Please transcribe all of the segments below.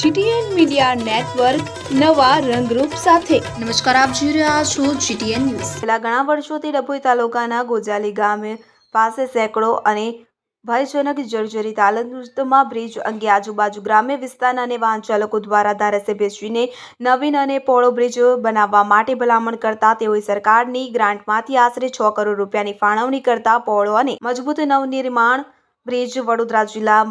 GTN media network નવા રંગરૂપ સાથે. નમસ્કાર આપ જોઈ રહ્યા છો જીટીએન ન્યૂઝ. છેલ્લા ઘણા વર્ષોથી ડભોઈ તાલુકાના ગોજાલી ગામે પાસે સેંકડો અને ભયજનક જર્જરી હાલતમાં બ્રિજ અંગે આજુબાજુ ગ્રામ્ય વિસ્તારના અને વાહન ચાલકો દ્વારા ધારાસભ્યશ્રીને નવીન અને પહોળો બ્રિજ બનાવવા માટે ભલામણ કરતા તેઓએ સરકારની ગ્રાન્ટમાંથી આશરે છ કરોડ રૂપિયાની ફાળવણી કરતા પહોળો અને મજબૂત નવનિર્માણ બ્રિજ, વડોદરા જિલ્લા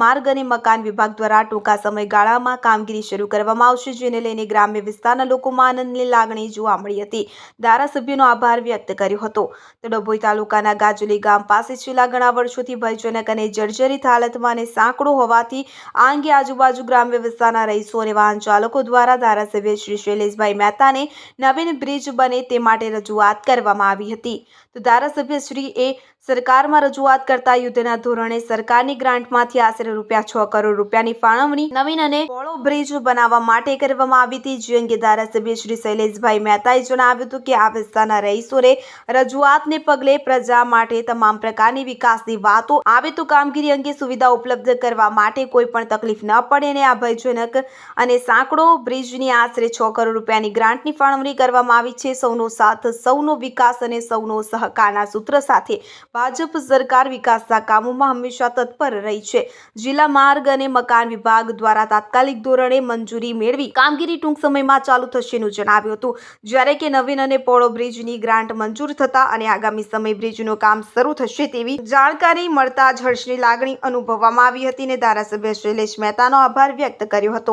માર્ગ અને મકાન વિભાગ દ્વારા ટૂંકા સમયગાળામાં કામગીરી શરૂ કરવામાં આવશે, જેને લઈને ગ્રામ્ય વિસ્તારના લોકોમાં આનંદની લાગણી જોવા મળી હતી. ધારાસભ્યનો આભાર વ્યક્ત કર્યો હતો. તો ડભોઈ તાલુકાના ગાજુલી ગામ પાસે છેલ્લા ઘણા વર્ષોથી ભયજનક અને જર્જરિત હાલતમાં અને સાંકડો હોવાથી આ અંગે આજુબાજુ ગ્રામ્ય વિસ્તારના રહીશો અને વાહન ચાલકો દ્વારા ધારાસભ્ય શ્રી શૈલેષભાઈ મહેતાને નવીન બ્રિજ બને તે માટે રજૂઆત કરવામાં આવી હતી. તો ધારાસભ્ય શ્રી એ સરકારમાં રજૂઆત કરતા યુદ્ધના ધોરણે સરકારની ગ્રાન્ટમાંથી આશરે રૂપિયા છ કરોડ રૂપિયાની ફાળવણી નવીન અને બ્રિજ બનાવવા માટે કરવામાં આવી હતી. જે અંગે ધારાસભ્ય શ્રી શૈલેષભાઈ મહેતાએ જણાવ્યું હતું કે આ વિસ્તારના રહીશોને રજૂઆતને પગલે પ્રજા માટે તમામ પ્રકારની વિકાસની વાતો આવે તો કામગીરી અંગે સુવિધા ઉપલબ્ધ કરવા માટે કોઈ પણ તકલીફ ન પડે અને આ અને સાંકડો બ્રિજની આશરે છ કરોડ રૂપિયાની ગ્રાન્ટની ફાળવણી કરવામાં આવી છે. સૌનો સાથ, સૌનો વિકાસ અને સૌનો સહકારના સૂત્ર સાથે ભાજપ સરકાર વિકાસના કામોમાં હંમેશા તત્પર રહી છે. જિલ્લા માર્ગ અને મકાન વિભાગ દ્વારા તાત્કાલિક ધોરણે મંજૂરી મેળવી કામગીરી ટૂંક સમયમાં ચાલુ થશેનું જણાવ્યું હતું. જ્યારે કે નવીન અને પોળો બ્રિજની ગ્રાન્ટ મંજૂર થતા અને આગામી સમય બ્રિજનું કામ શરૂ થશે તેવી જાણકારી મળતા જ હર્ષની લાગણી અનુભવવામાં આવી હતી અને ધારાસભ્ય શૈલેષ મહેતાનો આભાર વ્યક્ત કર્યો હતો.